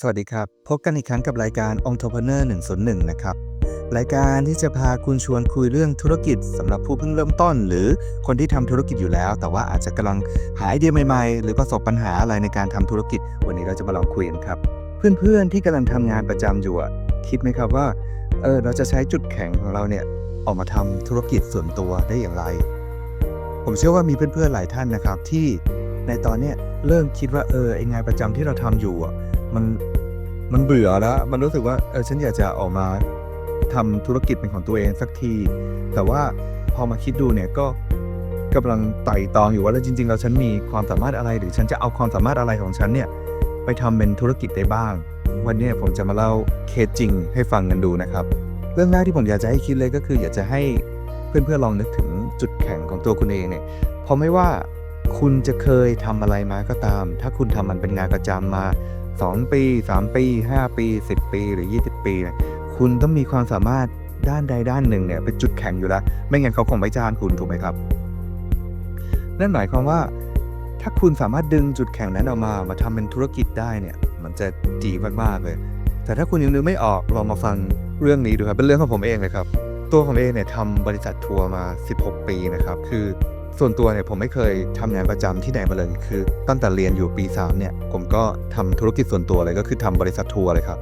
สวัสดีครับ พบกันอีกครั้งกับรายการ Entrepreneur 101 นะครับ รายการที่จะพาคุณชวนคุยเรื่องธุรกิจสำหรับผู้เพิ่งเริ่มต้น หรือคนที่ทำธุรกิจอยู่แล้ว แต่ว่าอาจจะกำลังหาไอเดียใหม่ๆ หรือประสบปัญหาอะไรในการทำธุรกิจ วันนี้เราจะมาลองคุยกันครับ เพื่อนๆที่กำลังทำงานประจำอยู่คิดไหมครับว่าเออเราจะใช้จุดแข็งของเราเนี่ยออกมาทำธุรกิจส่วนตัวได้อย่างไร ผมเชื่อว่ามีเพื่อนๆหลายท่านนะครับที่ในตอนนี้เริ่มคิดว่าเออไองานประจำที่เราทำอยู่อะ มันมันเบื่อแล้ว มันรู้สึกว่าเออฉันอยากจะออกมาทำธุรกิจเป็นของตัวเองสักที แต่ว่าพอมาคิดดูเนี่ยก็กำลังไต่ตองอยู่ว่าแล้วจริง ๆ แล้วฉันมีความสามารถอะไร หรือฉันจะเอาความสามารถอะไรของฉันเนี่ยไปทำเป็นธุรกิจได้บ้าง วันนี้ผมจะมาเล่าเคสจริงให้ฟังกันดูนะครับ เรื่องแรกที่ผมอยากจะให้คิดเลยก็คือ อยากจะให้เพื่อนๆลองนึกถึงจุดแข็งของตัวคุณเองเนี่ยพราะไม่ว่าคุณจะเคยทำอะไรมาก็ตาม ถ้าคุณทำมันเป็นงานประจำมา 2 ปี 3 ปี 5 ปี 10 ปีหรือ 20 ปีนี่ยคุณต้องมีความสามารถด้านใดด้านหนึ่งเนี่ยเป็นจุดแข็งอยู่แล้ว ไม่งั้นเขาคงไม่จ้างคุณถูกไหมครับ นั่นหมายความว่า ถ้าคุณสามารถดึงจุดแข็งนั้นออกมามาทำเป็นธุรกิจได้เนี่ยมันจะดีมากๆเลย แต่ถ้าคุณยังนึกไม่ออกลองมาฟังเรื่องนี้ดูครับเป็นเรื่องของผมเองเลยครับ ตัวผมเองเนี่ยทำบริษัททัวร์มา 16 ปีนะครับ คือ ส่วนตัวเนี่ยผมไม่เคยทำงานประจำที่ไหนมาเลย คือ ตั้งแต่เรียนอยู่ปี3เนี่ยผมก็ทำธุรกิจส่วนตัวเลยก็คือทำบริษัททัวร์เลยครับ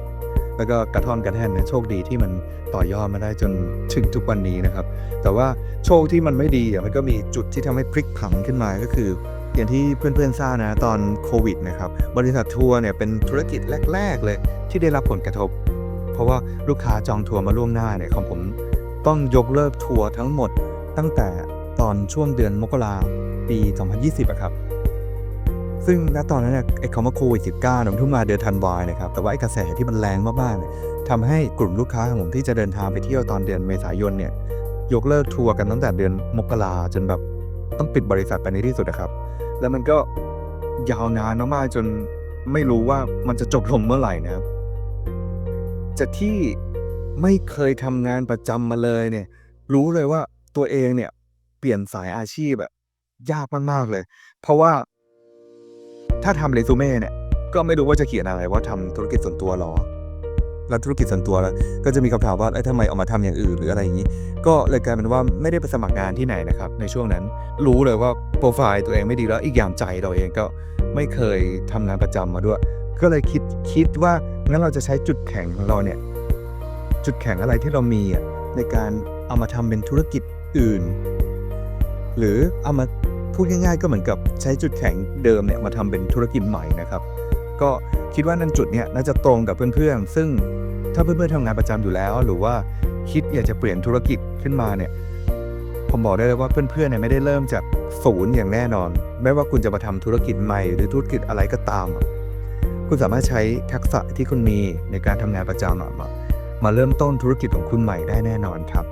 แล้วก็กระท่อนกระแท่นเนี่ยโชคดีที่มันต่อยอดมาได้จนถึงทุกวันนี้นะครับ แต่ว่าโชคที่มันไม่ดีอะมันก็มีจุดที่ทำให้พลิกผันขึ้นมาก็คืออย่างที่เพื่อนๆทราบนะตอนโควิดนะครับบริษัททัวร์เนี่ยเป็นธุรกิจแรก ๆ เลยที่ได้รับผลกระทบ เพราะว่าลูกค้าจองทัวร์มาล่วงหน้าเนี่ยของผมต้องยกเลิกทัวร์ทั้งหมดตั้งแต่ ตอนช่วงเดือนมกราปี 2020อะครับ ซึ่งณตอนนั้นเนี่ยไอ้คำว่าโควิด -19 เนี่ยมันเพิ่งมาเดือนธันวานะครับ แต่ว่าไอ้กระแสที่มันแรงมากๆเนี่ยทำให้กลุ่มลูกค้าของผมที่จะเดินทางไปเที่ยวตอนเดือนเมษายนเนี่ย ยกเลิกทัวร์กันตั้งแต่เดือนมกราจนแบบต้องปิดบริษัทไปในที่สุดนะครับ แล้วมันก็ยาวนานมากๆจนไม่รู้ว่ามันจะจบลงเมื่อไหร่นะครับจากที่ไม่เคยทำงานประจำมาเลยเนี่ย รู้เลยว่าตัวเองเนี่ย ปลี่ยนสายอาชีพแบบยากมากๆเลย เพราะว่า ถ้าทำเรซูเม่เนี่ย ก็ไม่รู้ว่าจะเขียนอะไรว่าทำธุรกิจส่วนตัวหรอ แล้วธุรกิจส่วนตัวแล้วก็จะมีคำถามว่าเอ้ทำไมเอามาทำอย่างอื่นหรืออะไรอย่างนี้ ก็เลยกลายเป็นว่าไม่ได้ไปสมัครงานที่ไหนนะครับ ในช่วงนั้นรู้เลยว่าโปรไฟล์ตัวเองไม่ดีแล้วอีกอย่างใจเราเองก็ไม่เคยทำงานประจำมาด้วย ก็เลยคิดคิดว่างั้นเราจะใช้จุดแข็งของเราเนี่ยจุดแข็งอะไรที่เรามีในการเอามาทำเป็นธุรกิจอื่น หรือเอามาพูดง่ายๆ ก็เหมือนกับใช้จุดแข็งเดิมเนี่ยมาทำเป็นธุรกิจใหม่นะครับ ก็คิดว่านั่นจุดเนี่ยน่าจะตรงกับเพื่อนๆ ซึ่งถ้าเพื่อนๆทำงานประจำอยู่แล้ว หรือว่าคิดอยากจะเปลี่ยนธุรกิจขึ้นมาเนี่ยผมบอกได้เลยว่าเพื่อนๆเนี่ยไม่ได้เริ่มจากศูนย์อย่างแน่นอน ไม่ว่าคุณจะมาทำธุรกิจใหม่หรือธุรกิจอะไรก็ตาม คุณสามารถใช้ทักษะที่คุณมีในการทำงานประจำมามาเริ่มต้นธุรกิจของคุณใหม่ได้แน่นอนครับ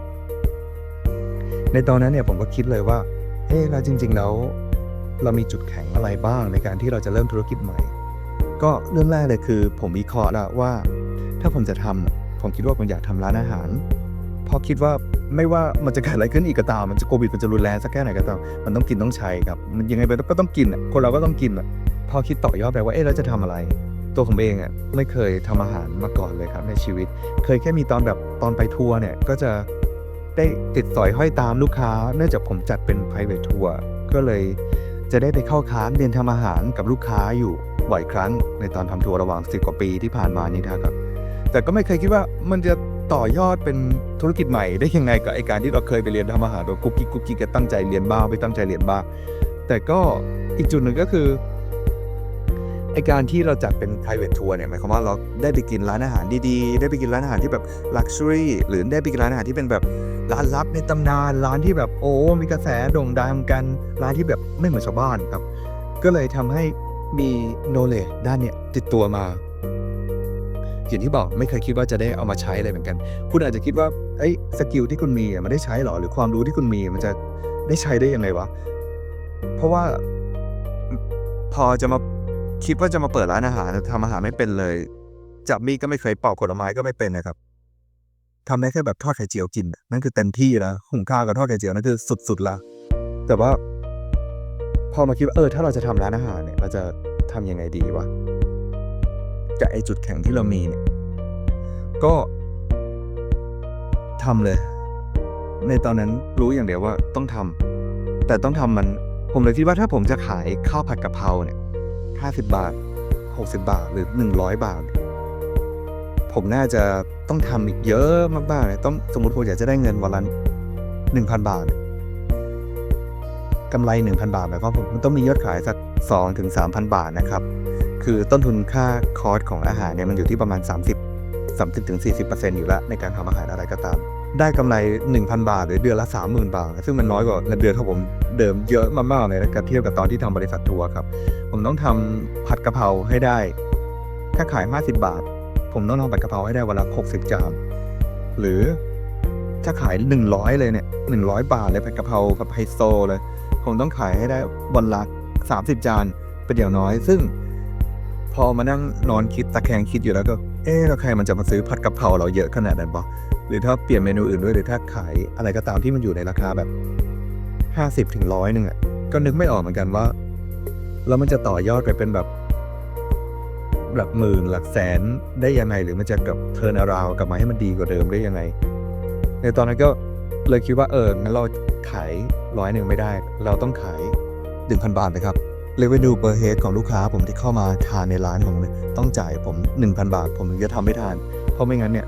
ในตอนนั้นเนี่ยผมก็คิดเลยว่าเอ๊ะแล้วจริง ๆ แล้ว เรามีจุดแข็งอะไรบ้างในการที่เราจะเริ่มธุรกิจใหม่ ก็เรื่องแรกเลยคือ ผมวิเคราะห์แล้วว่า ถ้าผมจะทำอะผมคิดว่าผมอยากทำร้านอาหารเพราะคิดว่าไม่ว่ามันจะเกิดอะไรขึ้นอีกก็ตามมันจะโควิดมันจะรุนแรงสักแค่ไหนก็ตามมันต้องกินต้องใช้ครับมันยังไงไปก็ต้องกินคนเราก็ต้องกินอะพอคิดต่อยอดไปว่าเอ๊ะเราจะทำอะไร ตัวผมเองอะไม่เคยทำอาหารมาก่อนเลยครับในชีวิต เคยแค่มีตอนแบบตอนไปทัวร์เนี่ยก็จะ ได้ติดสอยห้อยตามลูกค้า เนื่องจากผมจัดเป็น private ทัวร์ก็เลยจะได้ไปเข้าคลาสเรียนทำอาหารกับลูกค้าอยู่บ่อยครั้ง ในตอนทำทัวร์ระหว่าง10กว่าปีที่ผ่านมานี้นะครับ แต่ก็ไม่เคยคิดว่ามันจะต่อยอดเป็นธุรกิจใหม่ได้ยังไงกับไอการที่เราเคยไปเรียนทำอาหารโดยกุ๊กกิ๊กกุ๊กกิ๊กก็ตั้งใจเรียนบ้างไม่ตั้งใจเรียนบ้างแต่ก็อีกจุดหนึ่งก็คือไอการที่เราจัดเป็น private tour เนี่ยหมายความว่าเราได้ไปกินร้านอาหารดีๆ ได้ไปกินร้านอาหารที่แบบ luxury หรือได้ไปกินร้านอาหารที่เป็นแบบ ร้านลับในตำนานร้านที่แบบโอ้ มีกระแสโด่งดังกันร้านที่แบบไม่เหมือนชาวบ้านครับ ก็เลยทำให้มี knowledge ด้านเนี้ยติดตัวมาอย่างที่บอกไม่เคยคิดว่าจะได้เอามาใช้เลยเหมือนกัน คุณอาจจะคิดว่าไอ้สกิลที่คุณมีมันได้ใช้หรอ หรือความรู้ที่คุณมีมันจะได้ใช้ได้ยังไงวะ เพราะว่าพอจะมาคิดว่าจะมาเปิดร้านอาหารทำอาหารไม่เป็นเลยจับมีดก็ไม่เคยปอกผลไม้ก็ไม่เป็นนะครับ ทำได้แค่แบบทอดไข่เจียวกิน นั่นคือเต็มที่แล้วหุงข้าวกับทอดไข่เจียวนั่นคือสุดๆละแต่ว่า พอมาคิดว่าเออถ้าเราจะทำร้านอาหารเนี่ยเราจะทำยังไงดีวะกับไอจุดแข็งที่เรามีเนี่ยก็ทำเลย ในตอนนั้นรู้อย่างเดียวว่าต้องทำแต่ต้องทำมันผมเลยคิดว่าถ้าผมจะขายข้าวผัดกะเพราเนี่ยห้าสิบบาทหกสิบาทหรือหนึ่งร้อยบาท ผมน่าจะต้องทำอีกเยอะมากๆเลยต้องสมมติผมอยากจะได้เงินวันละหนึ่งพันบาทกำไรหนึ่งพันบาทหมายความว่าผมต้องมียอดขายสักสองถึงสามพันบาทนะครับ คือต้นทุนค่าคอร์สของอาหารเนี่ยมันอยู่ที่ประมาณ 30 30ถึง40%อยู่แล้วในการทำอาหารอะไรก็ตาม ได้กำไร 1,000 บาท หรือเดือนละ 30,000 บาท ซึ่งมันน้อยกว่าเงินเดือนของผมเดิมเยอะมากๆเลยนะครับเทียบกับตอนที่ทำบริษัททัวร์ครับ ผมต้องทำผัดกะเพราให้ได้ ถ้าขาย 50 บาท ผมต้องทำผัดกะเพราให้ได้วันละ60จานหรือถ้าขาย100เลยเนี่ย100บาทเลยผัดกะเพราแบบไฮโซเลย ผมต้องขายให้ได้วันละ30จานเป็นอย่างน้อย ซึ่ง พอมานั่งนอนคิดตะแคงคิดอยู่แล้วก็ เออแล้วใครมันจะมาซื้อผัดกะเพราเราเยอะขนาดนั้นปะหรือถ้าเปลี่ยนเมนูอื่นด้วยหรือถ้าขายอะไรก็ตามที่มันอยู่ในราคาแบบห้าสิบถึงร้อยหนึ่งอะก็นึกไม่ออกเหมือนกันว่าแล้วมันจะต่อยอดไปเป็นแบบ หลักหมื่นหลักแสนได้ยังไง หรือมันจะกับเทิร์นาราวกลับมาให้มันดีกว่าเดิมได้ยังไง ในตอนนั้นก็เลยคิดว่าเอองั้นเราขายร้อยหนึ่งไม่ได้ เราต้องขายหนึ่งพันบาทนะครับ revenue per head ของลูกค้าผมที่เข้ามาทานในร้านผมเลยต้องจ่ายผม 1,000 บาท ผมถึงจะทำไม่ทาน เพราะไม่งั้นเนี่ย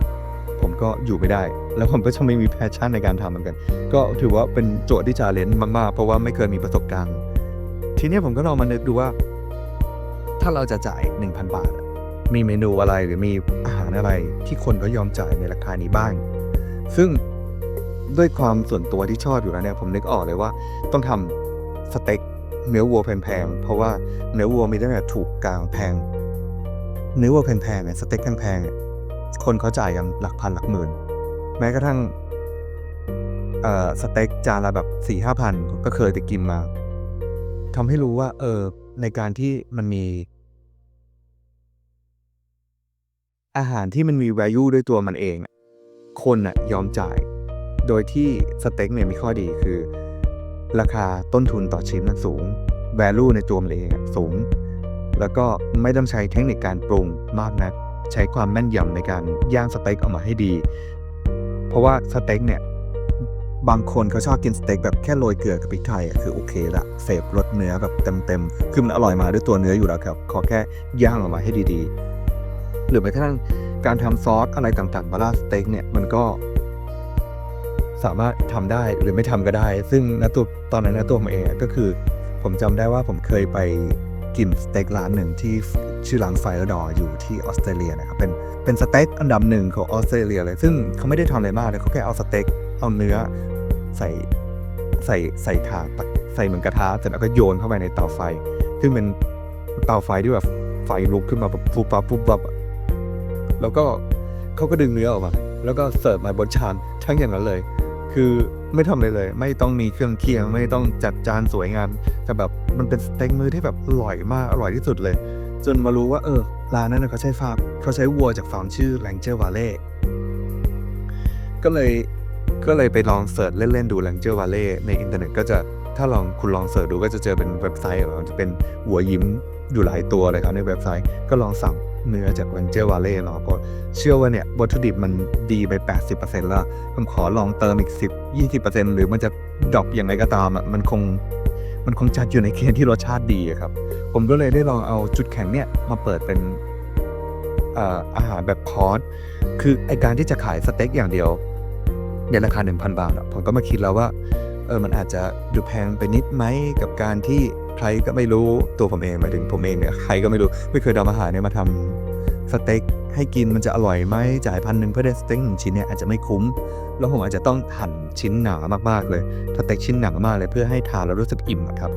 ผมก็อยู่ไม่ได้ แล้วผมก็จะไม่มีแพชชั่นในการทำเหมือนกัน ก็ถือว่าเป็นโจทย์ที่ชาเลนจ์มาก ๆ เพราะว่าไม่เคยมีประสบการณ์ ทีนี้ผมก็ลองมานึกดูว่า ถ้าเราจะจ่าย 1,000 บาท มีเมนูอะไรหรือมีอาหารอะไรที่คนเขายอมจ่ายในราคานี้บ้าง ซึ่งด้วยความส่วนตัวที่ชอบอยู่แล้วเนี่ยผมนึกออกเลยว่า ต้องทำสเต็กเนื้อวัวแพงๆเพราะว่าเนื้อวัวมีตั้งแต่ถูกกลางแพง เนื้อวัวแพงๆเนี่ยสเต็กแพงๆเนี่ยคนเขาจ่ายกันหลักพันหลักหมื่น แม้กระทั่งเอ่อสเต็กจานละแบบสี่ห้าพันก็เคยไปกินมาทำให้รู้ว่าเออในการที่มันมี อาหารที่มันมี value ด้วยตัวมันเองอะคนน่ะยอมจ่าย โดยที่สเต็กเนี่ยมีข้อดีคือ ราคาต้นทุนต่อชิ้นมันสูง value ในตัวมันเองอะสูง แล้วก็ไม่ต้องใช้เทคนิคการปรุงมากนัก ใช้ความแม่นยำในการย่างสเต็กออกมาให้ดี เพราะว่าสเต็กเนี่ยบางคนเขาชอบกินสเต็กแบบแค่โรยเกลือกับพริกไทยอะคือโอเคละเสพรสเนื้อแบบเต็มๆคือมันอร่อยมาด้วยตัวเนื้ออยู่แล้วครับ ขอแค่ย่างออกมาให้ดีๆ หรือแม้กระทั่งการทำซอสอะไรต่างๆมาราสเต็กเนี่ยมันก็ สามารถทำได้หรือไม่ทำก็ได้ ซึ่งณตัวตอนนั้นณตัวผมเองก็คือ ผมจำได้ว่าผมเคยไปกินสเต็กร้านหนึ่งที่ชื่อร้านไฟร์ดออยู่ที่ออสเตรเลียนะครับเป็นเป็นสเต็กอันดับหนึ่งของออสเตรเลียเลย ซึ่งเขาไม่ได้ทำอะไรมากเลยเขาแค่เอาสเต็กเอาเนื้อใส่ใส่ใส่ถาดใส่เหมือนกระทะเสร็จแล้วก็โยนเข้าไปในเตาไฟ ซึ่งเป็นเตาไฟที่แบบไฟลุกขึ้นมาแบบฟุบปับฟุบปับ แล้วก็เขาก็ดึงเนื้อออกมา แล้วก็เสิร์ฟมาบนชามทั้งอย่างนั้นเลย คือไม่ทำอะไรเลย ไม่ต้องมีเครื่องเคียง ไม่ต้องจัดจานสวยงามแต่แบบมันเป็นสเต็กมือที่แบบอร่อยมากอร่อยที่สุดเลย จนมารู้ว่าเออร้านนั้นนะเขาใช้ฟาร์มเขาใช้วัวจากฟาร์มชื่อแรงเจอร์วาเล่ก็เลยก็เลยไปลองเสิร์ชเล่น ๆ ดูแรงเจอร์วาเล่ในอินเทอร์เน็ตก็จะถ้าลองคุณลองเสิร์ชดูก็จะเจอเป็นเว็บไซต์แบบมันจะเป็นหัวยิ้มอยู่หลายตัวเลยครับในเว็บไซต์ก็ลองสั่ง เนื้อจากแรงเจอร์วาเล่เนาะเพราะเชื่อว่าเนี่ยวัตถุดิบมันดีไป 80%แล้วผมขอลองเติมอีก 10 20%หรือมันจะดรอปยังไงก็ตามอะมันคงมันคงจัดอยู่ในเกณฑ์ที่รสชาติดีครับ ผมก็เลยได้ลองเอาจุดแข็งเนี่ยมาเปิดเป็นอาหารแบบคอร์สคือไอการที่จะขายสเต็กอย่างเดียวในราคา 1,000 บาทอะผมก็มาคิดแล้วว่าเออมันอาจจะดูแพงไปนิดไหมกับการที่ ใครก็ไม่รู้ตัวผมเองหมายถึงผมเองเนี่ยใครก็ไม่รู้ไม่เคยทำอาหารเนี่ยมาทำสเต็กให้กินมันจะอร่อยไหมจ่ายพันหนึ่งเพื่อได้สเต็กหนึ่งชิ้นเนี่ยอาจจะไม่คุ้ม แล้วผมอาจจะต้องหั่นชิ้นหนามากๆเลยสเต็กชิ้นหนามากเลยเพื่อให้ทานแล้วรู้สึกอิ่มครับ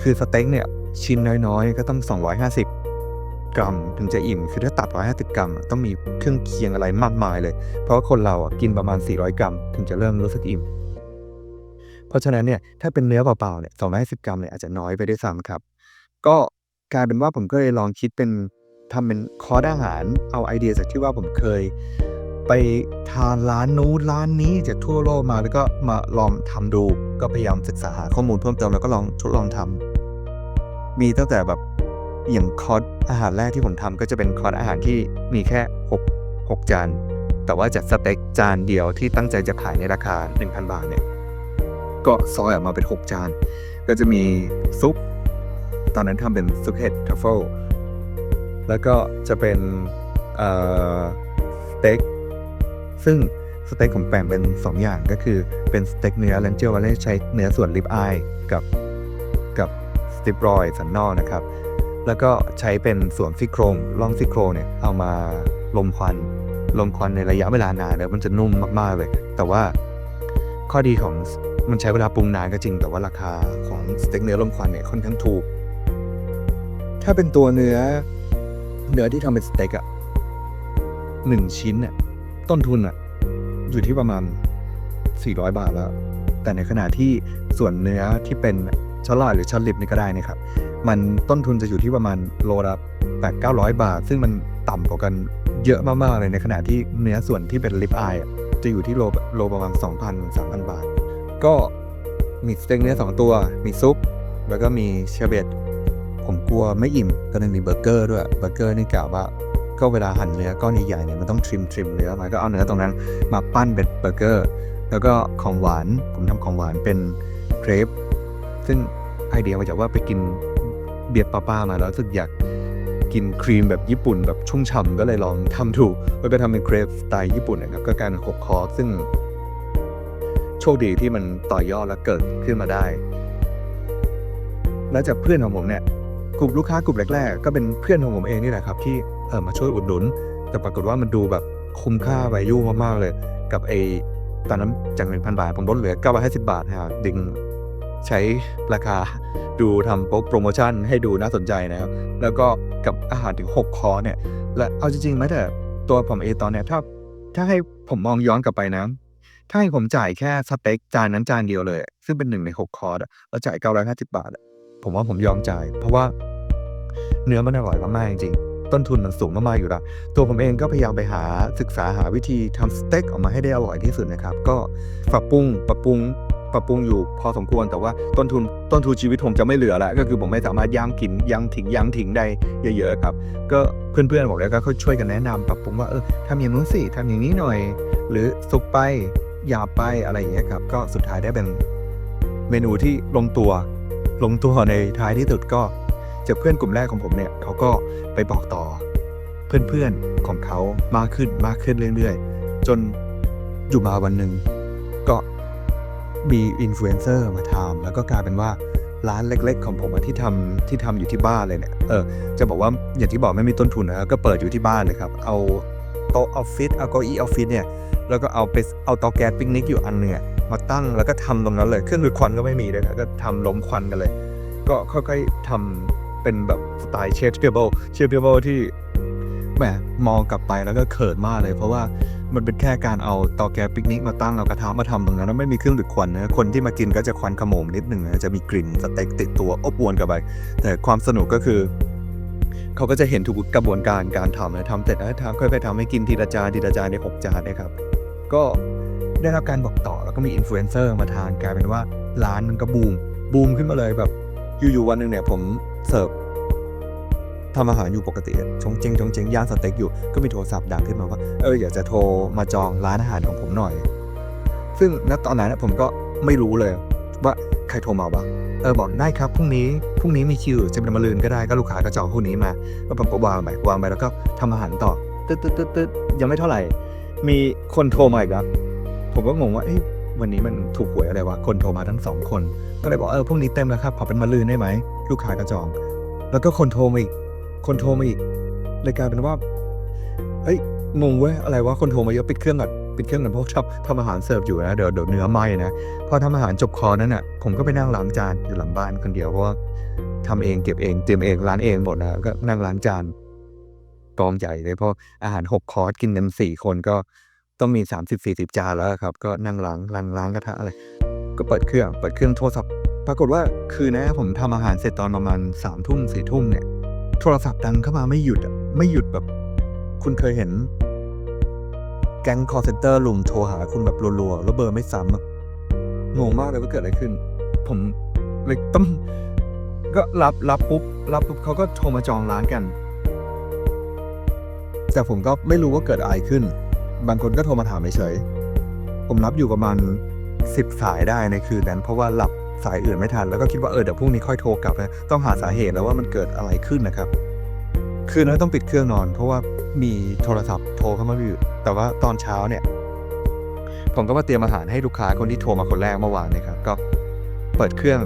คือสเต็กเนี่ยชิ้นน้อยๆ ก็ต้อง 250 กรัม ถึงจะอิ่ม คือถ้าตัด150 กรัม ต้องมีเครื่องเคียงอะไรมากมายเลย เพราะว่าคนเราอะกินประมาณ 400 กรัม ถึงจะเริ่มรู้สึกอิ่ม เพราะฉะนั้นเนี่ยถ้าเป็นเนื้อเปล่าๆเนี่ย250กรัมเนี่ยอาจจะน้อยไปด้วยซ้ำครับ ก็กลายเป็นว่าผมก็เลยลองคิดเป็นทำเป็นคอร์สอาหารเอาไอเดียจากที่ว่าผมเคย ไปทานร้านนู้นร้านนี้จากทั่วโลกมาแล้วก็มาลองทำดู ก็พยายามศึกษาหาข้อมูลเพิ่มเติมแล้วก็ลองทดลองทำมีตั้งแต่แบบอย่างคอร์สอาหารแรกที่ผมทำก็จะเป็นคอร์สอาหารที่มีแค่ 6 6 จาน แต่ว่าจากสเต็กจานเดียวที่ตั้งใจจะขายในราคา 1,000 บาทเนี่ย ก็ซอยออกมาเป็น 6 จาน ก็จะมีซุป ตอนนั้นทำเป็นซุปเห็ดทัฟเฟิลแล้วก็จะเป็นเสเต็กซึ่งสเต็กผมแบ่งเป็น 2 อย่างก็คือเป็นสเต็กเนื้อแลนเจลวาเล่ใช้เนื้อส่วนลิปอายกับกับสติปรอยสันนอกนะครับ แล้วก็ใช้เป็นส่วนซี่โครงล่องซี่โครงเนี่ยเอามาลมควันลมควันในระยะเวลานานแล้วมันจะนุ่มมากๆเลย แต่ว่าข้อดีของ มันใช้เวลาปรุงนานก็จริง แต่ว่าราคาของสเต็กเนื้อลมควันเนี่ยค่อนข้างถูก ถ้าเป็นตัวเนื้อ เนื้อที่ทำเป็นสเต็กอะหนึ่งชิ้นเนี่ยต้นทุนอะอยู่ที่ประมาณ 400 บาทแล้ว แต่ในขณะที่ส่วนเนื้อที่เป็นช็อตลอยหรือช็อตลิปนี่ก็ได้นะครับ มันต้นทุนจะอยู่ที่ประมาณโลละแปดเก้าร้อยบาท ซึ่งมันต่ำกว่ากันเยอะมากๆเลยในขณะที่เนื้อส่วนที่เป็นลิปอายจะอยู่ที่โลโลประมาณ2,000 3,000 บาท ก็มีสเต็กเนื้อ2ตัว มีซุป แล้วก็มีเชเบตผมกลัวไม่อิ่มก็เลยมีเบอร์เกอร์ด้วยเบอร์เกอร์นี่กล่าวว่าก็เวลาหั่นเนื้อก้อนใหญ่ๆเนี่ยมันต้องทริมทริมเนื้อมาก็เอาเนื้อตรงนั้นมาปั้นเป็นเบอร์เกอร์แล้วก็ของหวานผมทำของหวานเป็นเครปซึ่งไอเดียมาจากว่าไปกินเบียร์ป้าๆมาแล้วรู้สึกอยากกินครีมแบบญี่ปุ่นแบบชุ่มฉ่ำก็เลยลองทำถูกไปทำเป็นเครปสไตล์ญี่ปุ่นนะครับก็การหกคอซึ่ง โชคดีที่มันต่อยอดและเกิดขึ้นมาได้ แล้วจากเพื่อนของผมเนี่ยกลุ่มลูกค้ากลุ่มแรกๆ ก็เป็นเพื่อนของผมเองนี่แหละครับ ที่เออมาช่วยอุดหนุน แต่ปรากฏว่ามันดูแบบคุ้มค่า value มากๆเลย กับไอตอนนั้นจากหนึ่งพันบาทผมลดเหลือ950บาทนะครับดึงใช้ราคาดูทำโปรโมชั่นให้ดูน่าสนใจนะครับ แล้วก็กับอาหารถึง 6 คอเนี่ย และเอาจริงๆแม้แต่ตัวผมเองตอนเนี้ยถ้าถ้าให้ผมมองย้อนกลับไปนะ ถ้าให้ผมจ่ายแค่สเต็กจานนั้นจานเดียวเลย ซึ่งเป็นหนึ่งใน6คอร์สอะแล้วจ่าย950บาทอะผมว่าผมยอมจ่าย เพราะว่าเนื้อมันอร่อยมากๆจริงต้นทุนมันสูงมากๆอยู่ล้วตัวผมเองก็พยายามไปหาศึกษาหาวิธีทำสเต็กออกมาให้ได้อร่อยที่สุดนะครับ ก็ปรับปรุงปรับปรุงปรับปรุงอยู่พอสมควรแต่ว่าต้นทุนต้นทุนชีวิตผมจะไม่เหลือแล้วก็คือผมไม่สามารถย่างกินย่างถิงย่างถิงได้เยอะๆครับ ก็เพื่อนๆบอกแล้วก็ช่วยกันแนะนำปรับปรุงว่าเออทำอย่างนู้นสิทำอย่างนี้หน่อย หรือสุกไป ยาไปอะไรอย่างเงี้ยครับ ก็สุดท้ายได้เป็นเมนูที่ลงตัว ลงตัวในท้ายที่สุดก็จากเพื่อนกลุ่มแรกของผมเนี่ยเขาก็ไปบอกต่อ เพื่อนๆของเขามากขึ้นมากขึ้นเรื่อยๆ จนอยู่มาวันหนึ่งก็มีอินฟลูเอนเซอร์มาทำแล้วก็กลายเป็นว่าร้านเล็ก ๆ ของผมที่ทำที่ทำอยู่ที่บ้านเลยเนี่ย เออ จะบอกว่าอย่างที่บอกไม่มีต้นทุนนะก็เปิดอยู่ที่บ้านเลยครับ เอาโต๊ะออฟฟิศเอาเก้าอี้ออฟฟิศเนี่ย แล้วก็เอาไปเอาเตาแก๊สปิกนิกอยู่อันหนึ่งอมาตั้งแล้วก็ทำตรงนั้นเลย เครื่องดูดควันก็ไม่มีเลยครับก็ทำล้มควันกันเลย ก็ค่อยๆทำเป็นแบบสไตล์เชฟเปียเบิลเชฟเปียเบิลที่แหมมองกลับไปแล้วก็เขินมากเลย เพราะว่ามันเป็นแค่การเอาเตาแก๊สปิกนิกมาตั้งเอากระทะมาทำตรงนั้นแล้วไม่มีเครื่องดูดควันนะคนที่มากินก็จะควันขโมงนิดหนึ่งนะจะมีกลิ่นสเต็กติดตัวอบอวนกับไป แต่ความสนุกก็คือเขาก็จะเห็นทุกกระบวนการการทำนะทำเสร็จแล้วทำค่อยๆทำให้กินทีละจานทีละจานในหกจานนะครับ ก็ได้รับการบอกต่อแล้วก็มีอินฟลูเอนเซอร์มาทานกลายเป็นว่าร้านมันก็บูมบูมขึ้นมาเลยแบบอยู่ๆวันหนึ่งเนี่ยผมเสิร์ฟทำอาหารอยู่ปกติชงเจงชงเจงย่างสเต็กอยู่ก็มีโทรศัพท์ดังขึ้นมาว่าเอออยากจะโทรมาจองร้านอาหารของผมหน่อย ซึ่งณตอนนั้นผมก็ไม่รู้เลยว่าใครโทรมาบ้างเออบอกได้ครับพรุ่งนี้พรุ่งนี้มีคิวจะเป็นมะรืนก็ได้ก็ลูกค้าก็จองพรุ่งนี้มาก็ผมก็วางไปวางไปแล้วก็ทำอาหารต่อตึ๊ดตึ๊ดตึ๊ดยังไม่เท่าไหร่ มีคนโทรมาอีกแล้วผมก็งงว่าเอ้ยวันนี้มันถูกหวยอะไรวะ คนโทรมาทั้งสองคน ก็เลยบอกเออพรุ่งนี้เต็มแล้วครับขอเป็นมะรืนได้ไหม ลูกค้าก็จอง แล้วก็คนโทรมาอีก คนโทรมาอีกเลยกลายเป็นว่าเฮ้ยงงเว้ยอะไรวะ คนโทรมาเยอะปิดเครื่องก่อนปิดเครื่องก่อนเพราะชอบทำอาหารเสิร์ฟอยู่นะเดี๋ยวเดี๋ยวเนื้อไหม้นะพอทำอาหารจบคอนั้นอะ ผมก็ไปนั่งล้างจานอยู่หลังบ้านคนเดียวเพราะว่าทำเองเก็บเองเตรียมเองร้านเองหมดนะก็นั่งล้างจาน กองใหญ่เลยเพราะอาหารหกคอร์สกินกันสี่คนก็ต้องมีสามสิบสี่สิบจานแล้วครับ ก็นั่งล้างล้างล้างกระทะอะไร ก็เปิดเครื่องเปิดเครื่องโทรศัพท์ ปรากฏว่าคืนนะผมทำอาหารเสร็จตอนประมาณสามทุ่มสี่ทุ่มเนี่ย โทรศัพท์ดังเข้ามาไม่หยุดอะไม่หยุดแบบ คุณเคยเห็น แก๊งคอร์เซนเตอร์ลุมโทรหาคุณแบบรัวๆแล้วเบอร์ไม่ซ้ำอะงงมากเลยว่าเกิดอะไรขึ้น ผมเลยต้องก็รับรับปุ๊บรับปุ๊บเขาก็โทรมาจองร้านกัน แต่ผมก็ไม่รู้ว่าเกิดอะไรขึ้น บางคนก็โทรมาถามเฉยผมรับอยู่ประมาณสิบสายได้ในคืนนั้น เพราะว่าหลับสายอื่นไม่ทัน แล้วก็คิดว่าเออเดี๋ยวพรุ่งนี้ค่อยโทรกลับนะต้องหาสาเหตุแล้วว่ามันเกิดอะไรขึ้นนะครับ คืนนั้นต้องปิดเครื่องนอน เพราะว่ามีโทรศัพท์โทรเข้ามาอยู่แต่ว่าตอนเช้าเนี่ยผมก็มาเตรียมอาหารให้ลูกค้าคนที่โทรมาคนแรกเมื่อวานเนะครับ ก็เปิดเครื่อง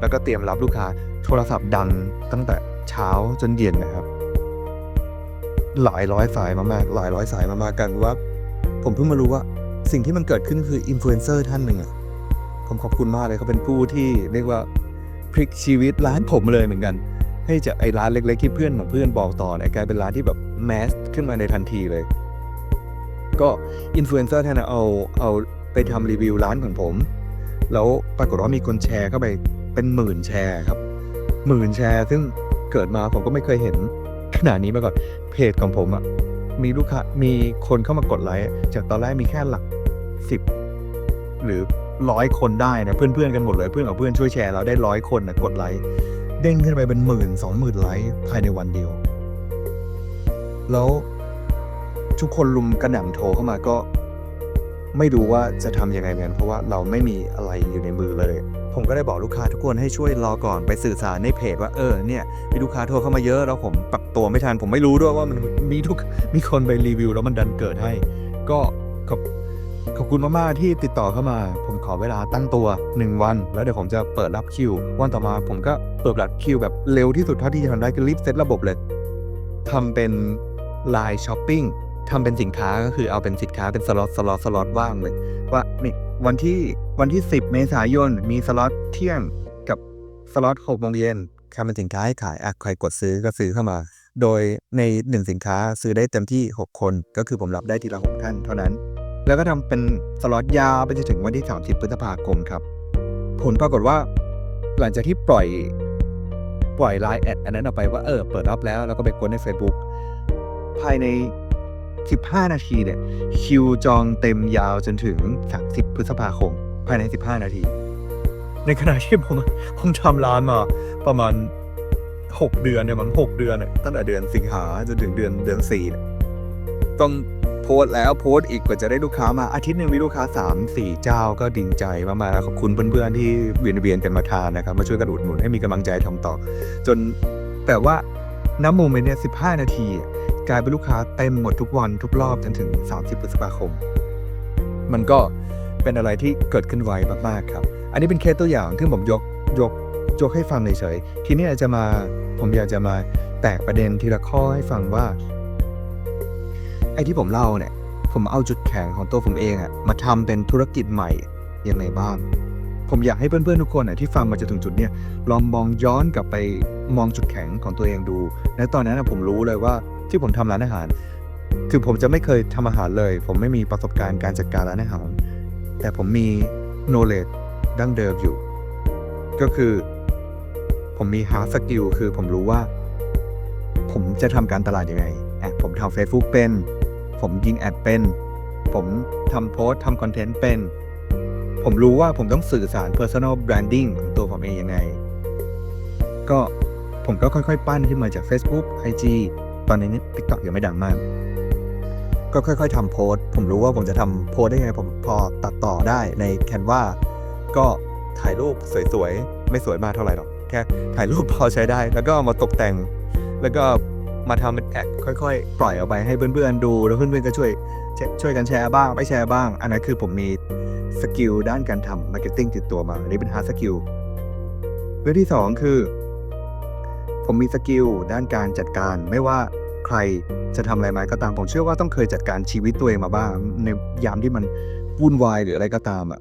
แล้วก็เตรียมรับลูกค้า โทรศัพท์ดังตั้งแต่เช้าจนเย็นนะครับ หลายร้อยสายมากๆหลายร้อยสายมากๆกันว่า ผมเพิ่งมารู้ว่าสิ่งที่มันเกิดขึ้นคืออินฟลูเอนเซอร์ท่านหนึ่งอะผมขอบคุณมากเลยเขาเป็นผู้ที่เรียกว่าพลิกชีวิตร้านผมเลยเหมือนกัน ให้จากไอ้ร้านเล็กๆที่เพื่อนของเพื่อนบอกต่อเนี่ยกลายเป็นร้านที่แบบแมสขึ้นมาในทันทีเลย ก็อินฟลูเอนเซอร์ท่านเอาเอาไปทำรีวิวร้านของผม แล้วปรากฏว่ามีคนแชร์เข้าไปเป็นหมื่นแชร์ครับหมื่นแชร์ ซึ่งเกิดมาผมก็ไม่เคยเห็น ขนาดนี้มาก่อนเพจของผมอะมีลูกค้ามีคนเข้ามากดไลค์จากตอนแรกมีแค่หลักสิบหรือร้อยคนได้นะเพื่อนๆกันหมดเลยเพื่อนกับเพื่อนช่วยแชร์เราได้ร้อยคนนะกดไลค์เด้งขึ้นไปเป็นหมื่นสองหมื่นไลค์ภายในวันเดียว แล้วทุกคนลุมกระหน่ำโทรเข้ามาก็ ไม่รู้ว่าจะทำยังไงเหมือนกันเพราะว่าเราไม่มีอะไรอยู่ในมือเลย ผมก็ได้บอกลูกค้าทุกคนให้ช่วยรอก่อนไปสื่อสารในเพจว่าเออเนี่ยมีลูกค้าโทรเข้ามาเยอะแล้วผมปรับตัวไม่ทันผมไม่รู้ด้วยว่ามันมีทุกมีคนไปรีวิวแล้วมันดันเกิดให้ ก็ขอบขอบคุณมากๆที่ติดต่อเข้ามา ผมขอเวลาตั้งตัว 1 วัน แล้วเดี๋ยวผมจะเปิดรับคิว วันต่อมาผมก็เปิดรับคิวแบบเร็วที่สุดเท่าที่จะทำได้คือรีบเซตระบบเลยทำเป็นไลน์ช้อปปิ้งทำเป็นสินค้าก็คือเอาเป็นสินค้าเป็นสล็อตสล็อตสล็อตว่างเลยว่านี่ วันที่วันที่ 10 เมษายน มีสล็อตเที่ยงกับสล็อต6โมงเย็นทำเป็นสินค้าให้ขายอะใครกดซื้อก็ซื้อเข้ามา โดยในหนึ่งสินค้าซื้อได้เต็มที่ 6 คน ก็คือผมรับได้ทีละ 6 ท่านเท่านั้น แล้วก็ทำเป็นสล็อตยาวไปจนถึงวันที่ 30 พฤษภาคมครับ ผลปรากฏว่า หลังจากที่ปล่อยปล่อยไลน์แอดอันนั้นออกไปว่าเออเปิดรับแล้วแล้วก็ไปกดใน Facebook ภายใน 15 นาทีเนี่ยคิวจองเต็มยาวจนถึง 30 พฤษภาคม ภายใน 15 นาที ในขณะที่ผมผมทำร้านมาประมาณ 6 เดือนเนี่ยมัน6เดือนเนี่ยตั้งแต่เดือนสิงหาจนถึงเดือนเดือน4เนี่ต้องโพสต์แล้วโพสต์อีกกว่าจะได้ลูกค้ามาอาทิตย์หนึ่งมีลูกค้า 3 4 เจ้าก็ดีใจมากๆขอบคุณเพื่อนๆที่เวียนเวียนๆกันมาทานนะครับ มาช่วยกันอุดหนุนให้มีกำลังใจทำต่อ จนแต่ว่าน้ำโมเมนต์เนี่ย15นาที กลายเป็นลูกค้าเต็มหมดทุกวันทุกรอบจนถึง 30พฤษภาคม มันก็เป็นอะไรที่เกิดขึ้นไวมากๆครับ อันนี้เป็นเคสตัวอย่างที่ผมยกยกยกให้ฟังเฉยๆทีนี้อาจจะมาผมอยากจะมาแตกประเด็นทีละข้อให้ฟังว่า ไอ้ที่ผมเล่าเนี่ย ผมเอาจุดแข็งของตัวผมเองอะมาทำเป็นธุรกิจใหม่ยังไงบ้างผมอยากให้เพื่อนๆทุกคนที่ฟังมาจนถึงจุดเนี้ยลองมองย้อนกลับไปมองจุดแข็งของตัวเองดู และตอนนั้นผมรู้เลยว่า ที่ผมทำร้านอาหาร คือผมจะไม่เคยทำอาหารเลย ผมไม่มีประสบการณ์การจัดการร้านอาหาร แต่ผมมี knowledge ดั้งเดิมอยู่ ก็คือ ผมมี hard skill คือผมรู้ว่า ผมจะทำการตลาดยังไงแอดผมทำ Facebook เป็น ผมยิงแอดเป็น ผมทำโพสทำคอนเทนต์เป็น ผมรู้ว่าผมต้องสื่อสาร personal branding ของตัวผมเองยังไง ก็ผมก็ค่อยๆ ปั้นขึ้นมาจาก Facebook IG ตอนนี้ TikTok ยังไม่ดังมาก ก็ค่อยๆทำโพสผมรู้ว่าผมจะทำโพสได้ไง ผมพอตัดต่อได้ใน Canva ก็ถ่ายรูปสวยๆ ไม่สวยมากเท่าไหร่หรอก แค่ถ่ายรูปพอใช้ได้ แล้วก็มาตกแต่ง แล้วก็มาทำเป็นแอดค่อยๆ ปล่อยออกไปให้เพื่อนๆ ดู แล้วเพื่อนๆ ก็ช่วย ช่วยกันแชร์บ้าง ไม่แชร์บ้าง อันนั้นคือผมมีสกิลด้านการทำมาร์เก็ตติ้งติดตัวมา อันนี้เป็นฮาร์ดสกิลเรื่องที่สองคือ ผมมีสกิลด้านการจัดการไม่ว่า ใครจะทำอะไรมาก็ตาม ผมเชื่อว่าต้องเคยจัดการชีวิตตัวเองมาบ้าง ในยามที่มันวุ่นวายหรืออะไรก็ตามอะ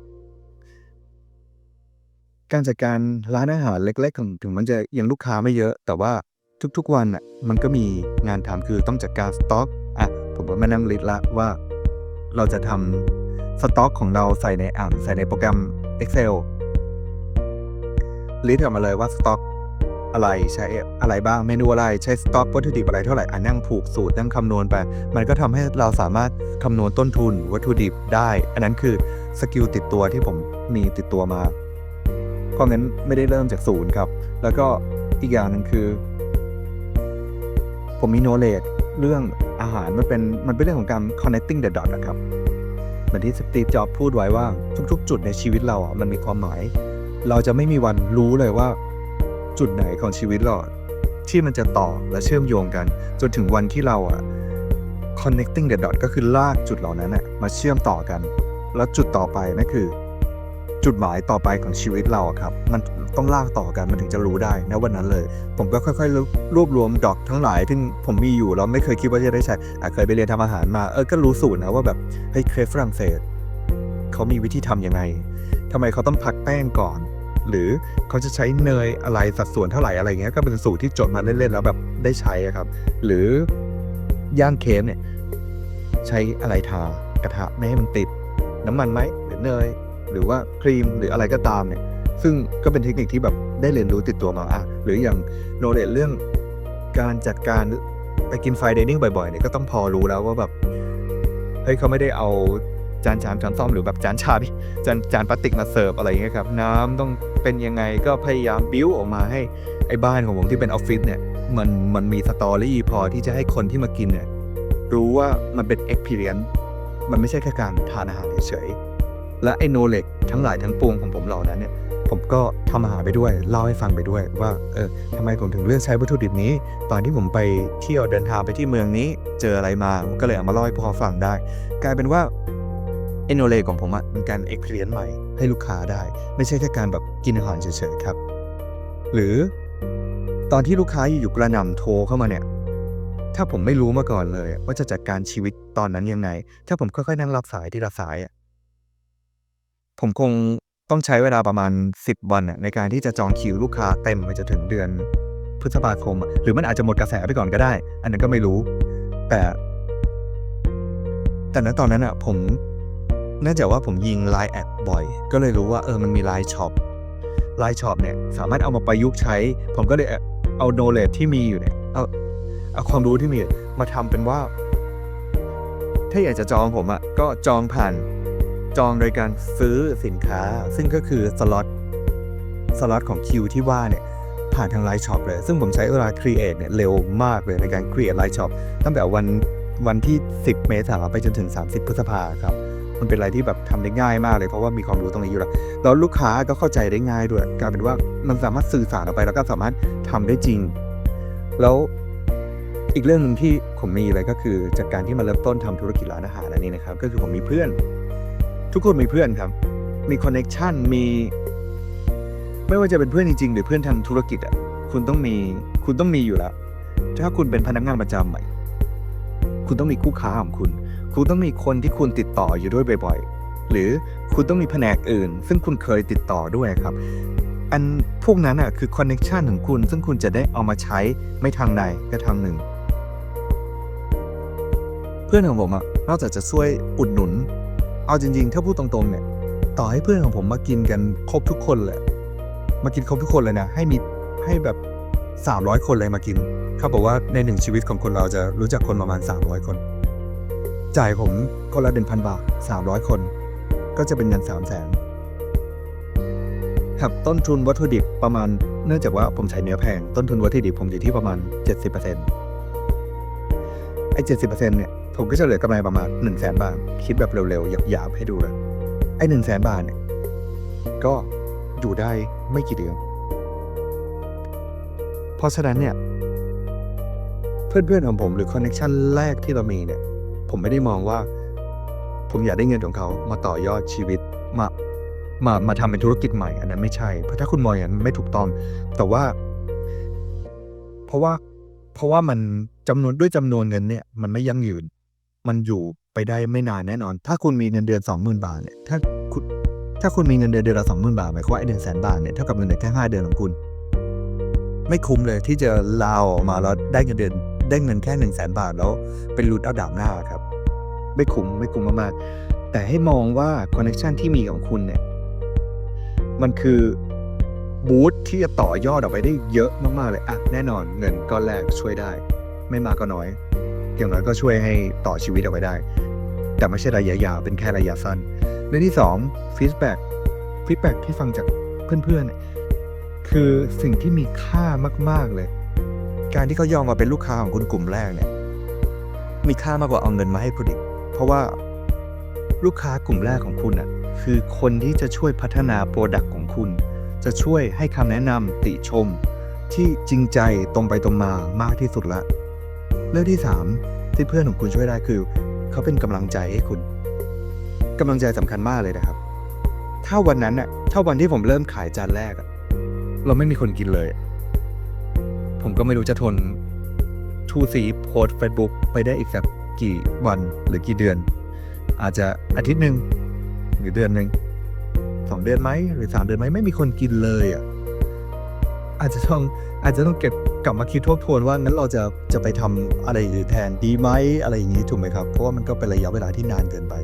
การจัดการร้านอาหารเล็กๆของถึงมันจะยังลูกค้าไม่เยอะ แต่ว่าทุกๆวันอะมันก็มีงานทำคือต้องจัดการสต็อกอะผมก็มานั่งลิสต์ละว่าเราจะทำสต็อกของเราใส่ในอ่านใส่ในโปรแกรม Excel ลิสต์ออกมาเลยว่าสต็อก อะไรใช้อะไรบ้างเมนูอะไรใช้สต็อกวัตถุดิบอะไรเท่าไหร่อะนั่งผูกสูตรนั่งคำนวณไป มันก็ทำให้เราสามารถคำนวณต้นทุนวัตถุดิบได้ อันนั้นคือสกิลติดตัวที่ผมมีติดตัวมา เพราะงั้นไม่ได้เริ่มจากศูนย์ครับ แล้วก็อีกอย่างหนึ่งคือ ผมมี knowledge เรื่องอาหารมันเป็นมันเป็นเรื่องของการ connecting the dot นะครับเหมือนที่สตีฟจ็อบพูดไว้ว่าทุกๆ จุดในชีวิตเราอะมันมีความหมาย เราจะไม่มีวันรู้เลยว่า จุดไหนของชีวิตเราอที่มันจะต่อและเชื่อมโยงกัน จนถึงวันที่เราอะ connecting the dot ก็คือลากจุดเหล่านั้นอะมาเชื่อมต่อกัน แล้วจุดต่อไปนั่นคือ จุดหมายต่อไปของชีวิตเราครับ มันต้องลากต่อกันมันถึงจะรู้ได้นะวันนั้นเลย ผมก็ค่อยๆ รวบรวมดอกทั้งหลายที่ผมมีอยู่แล้วไม่เคยคิดว่าจะได้ใช้เคยไปเรียนทำอาหารมาเออก็รู้สูตรนะว่าแบบเฮ้ยเครปฝรั่งเศสเขามีวิธีทำยังไงทำไมเขาต้องพักแป้งก่อน หรือเขาจะใช้เนยอะไรสัดส่วนเท่าไหร่อะไรเงี้ยก็เป็นสูตรที่จดมาเล่นๆแล้วแบบได้ใช้ครับ หรือย่างเค้กเนี่ยใช้อะไรทากระทะไม่ให้มันติด น้ำมันไหมหรือเนย หรือว่าครีมหรืออะไรก็ตามเนี่ย ซึ่งก็เป็นเทคนิคที่แบบได้เรียนรู้ติดตัวมาอะหรืออย่างโนเลเรื่องการจัดการไปกินไฟเดนิ่งบ่อยๆเนี่ยก็ต้องพอรู้แล้วว่าแบบเฮ้ยเขาไม่ได้เอา จานชามช้อนซ่อมหรือแบบจานชาที่จานจานพลาสติกมาเสิร์ฟอะไรอย่างเงี้ยครับ น้ำต้องเป็นยังไงก็พยายามบิ้วออกมาให้ไอ้บ้านของผมที่เป็นออฟฟิศเนี่ยมันมันมีสตอรี่พอที่จะให้คนที่มากินเนี่ยรู้ว่ามันเป็น experience มันไม่ใช่แค่การทานอาหารเฉยๆและไอ้โนเล็กทั้งหลายทั้งปวงของผมเหล่านั้นเนี่ยผมก็ทำอาหารไปด้วยเล่าให้ฟังไปด้วย ว่าเออทำไมผมถึงเลือกใช้วัตถุดิบนี้ ตอนที่ผมไปเที่ยวเดินทางไปที่เมืองนี้ เจออะไรมาก็เลยเอามาเล่าให้พอฟังได้ กลายเป็นว่า เอโนเลของผมอะเป็นการเอ็กเพรียนใหม่ให้ลูกค้าได้ ไม่ใช่แค่การแบบกินอาหารเฉยๆครับ หรือตอนที่ลูกค้าอยู่ๆกระหน่ำโทรเข้ามาเนี่ย ถ้าผมไม่รู้มาก่อนเลย ว่าจะจัดการชีวิตตอนนั้นยังไง ถ้าผมค่อยๆนั่งรับสายที่รับสายอะผมคงต้องใช้เวลาประมาณ 10 วันในการที่จะจองคิวลูกค้าเต็มไปจนถึงเดือนพฤษภาคม หรือมันอาจจะหมดกระแสไปก่อนก็ได้ อันนั้นก็ไม่รู้ แต่ แต่ณตอนนั้นอะ ผม เนื่องจากว่าผมยิงไลน์แอดบ่อย ก็เลยรู้ว่าเออมันมีไลน์ช็อปไลน์ช็อปเนี่ยสามารถเอามาประยุกต์ใช้ ผมก็เลยเอาโนเลจที่มีอยู่เนี่ยเอาเอาความรู้ที่มีมาทำเป็นว่า ถ้าอยากจะจองผมอะก็จองผ่าน จองโดยการซื้อสินค้า ซึ่งก็คือสล็อตสล็อตของคิวที่ว่าเนี่ยผ่านทางไลน์ช็อปเลย ซึ่งผมใช้เวลา create เนี่ยเร็วมากเลยในการ create ไลน์ช็อปตั้งแต่วันวันที่ 10 เมษายนไปจนถึง 30 พฤษภาครับ มันเป็นอะไรที่แบบทำได้ง่ายมากเลยเพราะว่ามีความรู้ตรงนี้อยู่แล้วแล้วลูกค้าก็เข้าใจได้ง่ายด้วยกลายเป็นว่ามันสามารถสื่อสารออกไปแล้วก็สามารถทำได้จริง แล้วอีกเรื่องหนึ่งที่ผมมีเลยก็คือจากการที่มาเริ่มต้นทำธุรกิจร้านอาหารอันนี้นะครับ ก็คือผมมีเพื่อน ทุกคนมีเพื่อนครับ มีคอนเน็ชันมี ไม่ว่าจะเป็นเพื่อนจริงๆ หรือเพื่อนทางธุรกิจอะคุณต้องมีคุณต้องมีอยู่แล้ว ถ้าคุณเป็นพนักงานประจำใหม่คุณต้องมีคู่ค้าของคุณ คุณต้องมีคนที่คุณติดต่ออยู่ด้วยบ่อยๆ หรือคุณต้องมีแผนกอื่น ซึ่งคุณเคยติดต่อด้วยครับ อันพวกนั้นอะคือคอนเน็ชันของคุณ ซึ่งคุณจะได้เอามาใช้ไม่ทางใดก็ทางหนึ่ง เพื่อนของผมอะนอกจากจะช่วยอุดหนุน เอาจริง ๆ ถ้าพูดตรงๆเนี่ย ต่อให้เพื่อนของผมมากินกันครบทุกคนเลยมากินครบทุกคนเลยนะให้มีให้แบบ 300 คนเลยมากินเขาบอกว่าในหนึ่งชีวิตของคนเราจะรู้จักคนประมาณ 300 คน จ่ายผมคนละ1,000บาท 300 คน ก็จะเป็นเงิน3 0 0แสนครับต้นทุนวัตถุดิบประมาณ เนื่องจากว่าผมใช้เนื้อแพง ต้นทุนวัตถุดิบผมอยู่ที่ประมาณ 70%ไอ้70%เนี่ยผมก็จะเหลือกำไรประมาณ1 0 0 0 0แสนบาท คิดแบบเร็วๆหยาบๆให้ดูเลยไอ้หนึ่งแสนบาทเนี่ยก็อยู่ได้ไม่กี่เดือน เพราะฉะนั้นเนี่ย เพื่อนๆของผมหรือคอนเน็ชันแรกที่เรามีเนี่ย ผมไม่ได้มองว่า ผมอยากได้เงินของเขามาต่อยอดชีวิตมามามาทำเป็นธุรกิจใหม่ อันนั้นไม่ใช่ เพราะถ้าคุณมองอย่างนั้นไม่ถูกต้อง แต่ว่า เพราะว่า เพราะว่ามันจำนวนด้วยจำนวนเงินเนี่ย มันไม่ยั่งยืน มันอยู่ไปได้ไม่นานแน่นอน ถ้าคุณมีเงินเดือน20,000บาทเนี่ย ถ้าคุณถ้าคุณมีเงินเดือนเดือนละ20,000บาทหมายความว่าไอ้หนึ่งแสนบาทเนี่ยเท่ากับเงินเดือนแค่5เดือนของคุณ ไม่คุ้มเลยที่จะลาออกมาแล้วได้เงินเดือน ได้เงินแค่1 0 0 0 0แสนบาทแล้วเป็นรูดเอาดาบหน้าครับ ไม่คุ้มไม่คุ้มมากๆแต่ให้มองว่าคอนเน t ชันที่มีของคุณเนี่ยมันคือบูธที่จะต่อยอดออกไปได้เยอะมากๆเลยอะแน่นอนเงินก้อนแรกช่วยได้ ไม่มากก็น้อย อย่างน้อยก็ช่วยให้ต่อชีวิตออกไปได้ แต่ไม่ใช่ระยะยาวเป็นแค่ระยะสั้นเรื่องที่2ฟีดแบ็กฟีดแบ็กที่ฟังจากเพื่อนๆ คือสิ่งที่มีค่ามาก ๆเลย การที่เขายอมมาเป็นลูกค้าของคุณกลุ่มแรกเนี่ย มีค่ามากกว่าเอาเงินมาให้คุณอีก เพราะว่าลูกค้ากลุ่มแรกของคุณอะคือคนที่จะช่วยพัฒนาโปรดักต์ของคุณ จะช่วยให้คำแนะนำติชม ที่จริงใจตรงไปตรงมามากที่สุดละ เรื่องที่สามที่เพื่อนของคุณช่วยได้คือ เขาเป็นกำลังใจให้คุณกำลังใจสำคัญมากเลยนะครับ ถ้าวันนั้นน่ะถ้าวันที่ผมเริ่มขายจานแรก เราไม่มีคนกินเลย ผมก็ไม่รู้จะทนทูสีโพสเฟซบุ๊กไปได้อีกสักกี่วันหรือกี่เดือน อาจจะอาทิตย์หนึ่งหรือเดือนหนึ่งสองเดือนไหมหรือสามเดือนไหมไม่มีคนกินเลยอะอาจจะต้องอาจจะต้องเก็บกลับมาคิดทบทวนว่างั้นเราจะจะไปทำอะไรหรือแทนดีไหมอะไรอย่างนี้ถูกไหมครับ เพราะว่ามันก็เป็นระยะเวลาที่นานเกินไป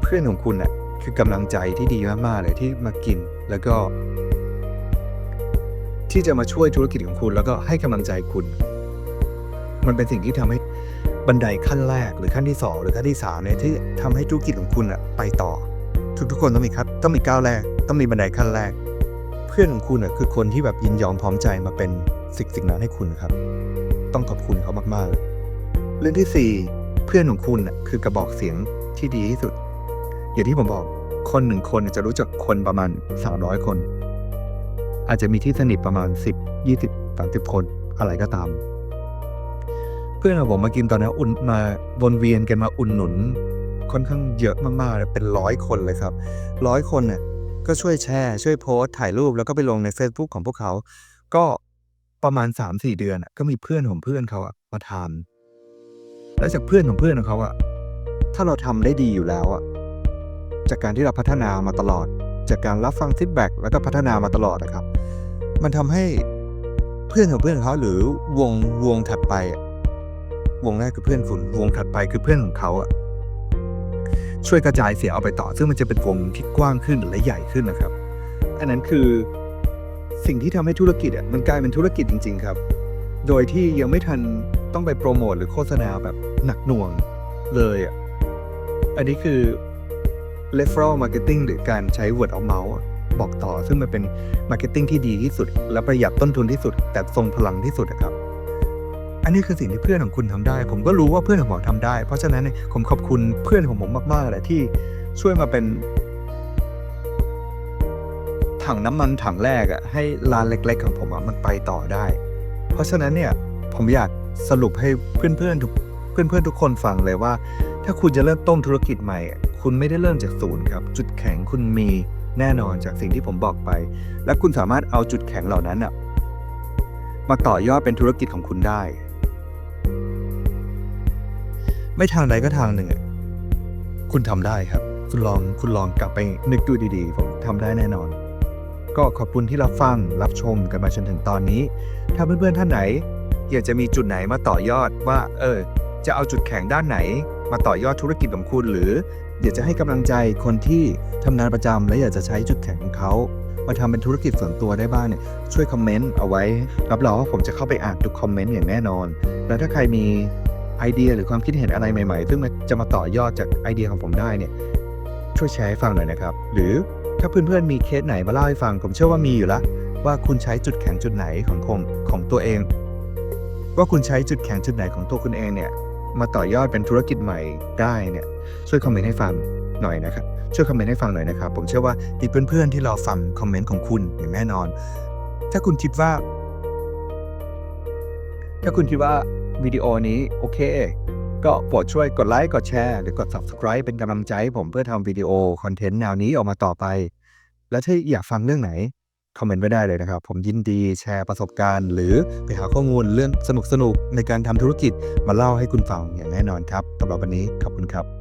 เพื่อนของคุณน่ะคือกำลังใจที่ดีมากๆเลยที่มากินแล้วก็ ที่จะมาช่วยธุรกิจของคุณแล้วก็ให้กำลังใจคุณ มันเป็นสิ่งที่ทำให้บันไดขั้นแรกหรือขั้นที่สองหรือขั้นที่สามเนี่ยที่ทำให้ธุรกิจของคุณอะไปต่อ ทุกๆคนต้องมีครับ ต้องมีก้าวแรก ต้องมีบันไดขั้นแรก เพื่อนของคุณอะคือคนที่แบบยินยอมพร้อมใจมาเป็นสิ่งสิ่งนั้นให้คุณครับ ต้องขอบคุณเขามากๆเลยเรื่องที่สี่เพื่อนของคุณอะคือกระบอกเสียงที่ดีที่สุด อย่างที่ผมบอกคนหนึ่งคนจะรู้จักคนประมาณ300คน อาจจะมีที่สนิทประมาณ 10 20 30 คนอะไรก็ตาม เพื่อนของผมมากินตอนนี้อุ่นมาวนเวียนกันมาอุ่นหนุน ค่อนข้างเยอะมากๆเลยเป็นร้อยคนเลยครับร้อยคนเนี่ยก็ช่วยแชร์ ช่วยโพสต์ถ่ายรูปแล้วก็ไปลงใน Facebook ของพวกเขา ก็ประมาณ 3-4 เดือนก็มีเพื่อนของเพื่อนเขาอะมาทานแล้วจากเพื่อนของเพื่อนของเขาอะถ้าเราทำได้ดีอยู่แล้วอะจากการที่เราพัฒนามาตลอด จากการรับฟังฟีดแบ็กแล้วก็พัฒนามาตลอดนะครับ มันทำให้เพื่อนของเพื่อนเขาหรือวงวงถัดไป วงแรกคือเพื่อนคุณวงถัดไปคือเพื่อนของเขาอะช่วยกระจายเสียงเอาไปต่อ ซึ่งมันจะเป็นวงที่กว้างขึ้นและใหญ่ขึ้นนะครับ อันนั้นคือสิ่งที่ทำให้ธุรกิจอะมันกลายเป็นธุรกิจจริง ๆ ครับ โดยที่ยังไม่ทันต้องไปโปรโมทหรือโฆษณาแบบหนักหน่วงเลยอะอันนี้คือ referral marketing หรือการใช้ word of mouth บอกต่อ ซึ่งมันเป็น marketing ที่ดีที่สุด และประหยัดต้นทุนที่สุด แต่ทรงพลังที่สุดนะครับ อันนี้คือสิ่งที่เพื่อนของคุณทำได้ ผมก็รู้ว่าเพื่อนของผมทำได้ เพราะฉะนั้นเนี่ยผมขอบคุณเพื่อนของผมมากๆเลยที่ช่วยมาเป็นถังน้ำมันถังแรกอะให้ร้านเล็ก ๆ ของผมอะมันไปต่อได้ เพราะฉะนั้นเนี่ยผมอยากสรุปให้เพื่อนๆทุกเพื่อนๆทุกคนฟังเลยว่า ถ้าคุณจะเริ่มต้นธุรกิจใหม่ คุณไม่ได้เริ่มจากศูนย์ครับ จุดแข็งคุณมีแน่นอนจากสิ่งที่ผมบอกไป และคุณสามารถเอาจุดแข็งเหล่านั้นอะมาต่อยอดเป็นธุรกิจของคุณได้ ไม่ทางใดก็ทางหนึ่งอะคุณทำได้ครับ คุณลองคุณลองกลับไปนึกดูดีๆ ผมทำได้แน่นอน ก็ขอบคุณที่รับฟังรับชมกันมาจนถึงตอนนี้ ถ้าเพื่อนๆท่านไหน อยากจะมีจุดไหนมาต่อยอดว่า เออ จะเอาจุดแข็งด้านไหน มาต่อยอดธุรกิจของคุณหรือ อยากจะให้กำลังใจคนที่ทำงานประจำและอยากจะใช้จุดแข็งของเขามาทำเป็นธุรกิจส่วนตัวได้บ้างเนี่ยช่วยคอมเมนต์เอาไว้ รับรองว่าผมจะเข้าไปอ่านทุกคอมเมนต์อย่างแน่นอน แล้วถ้าใครมีไอเดียหรือความคิดเห็นอะไรใหม่ๆ ซึ่งมันจะมาต่อยอดจากไอเดียของผมได้เนี่ยช่วยแชร์ให้ฟังหน่อยนะครับ หรือถ้าเพื่อนๆมีเคสไหนมาเล่าให้ฟัง ผมเชื่อว่ามีอยู่แล้วว่าคุณใช้จุดแข็งจุดไหนของของของตัวเอง ว่าคุณใช้จุดแข็งจุดไหนของตัวคุณเองเนี่ย มาต่อยอดเป็นธุรกิจใหม่ได้เนี่ยช่วยคอมเมนต์ให้ฟังหน่อยนะครับช่วยคอมเมนต์ให้ฟังหน่อยนะครับ ผมเชื่อว่ามีเพื่อนๆที่รอฟังคอมเมนต์ของคุณอย่างแน่นอน ถ้าคุณคิดว่า ถ้าคุณคิดว่าวิดีโอนี้โอเค ก็โปรดช่วยกดไลค์กดแชร์หรือกด subscribe เป็นกำลังใจให้ผมเพื่อทำวิดีโอคอนเทนต์แนวนี้ออกมาต่อไป และถ้าอยากฟังเรื่องไหน คอมเมนต์ไว้ได้เลยนะครับ ผมยินดีแชร์ประสบการณ์ หรือไปหาข้อมูลเรื่องสนุกๆในการทำธุรกิจมาเล่าให้คุณฟังอย่างแน่นอนครับสำหรับวันนี้ขอบคุณครับ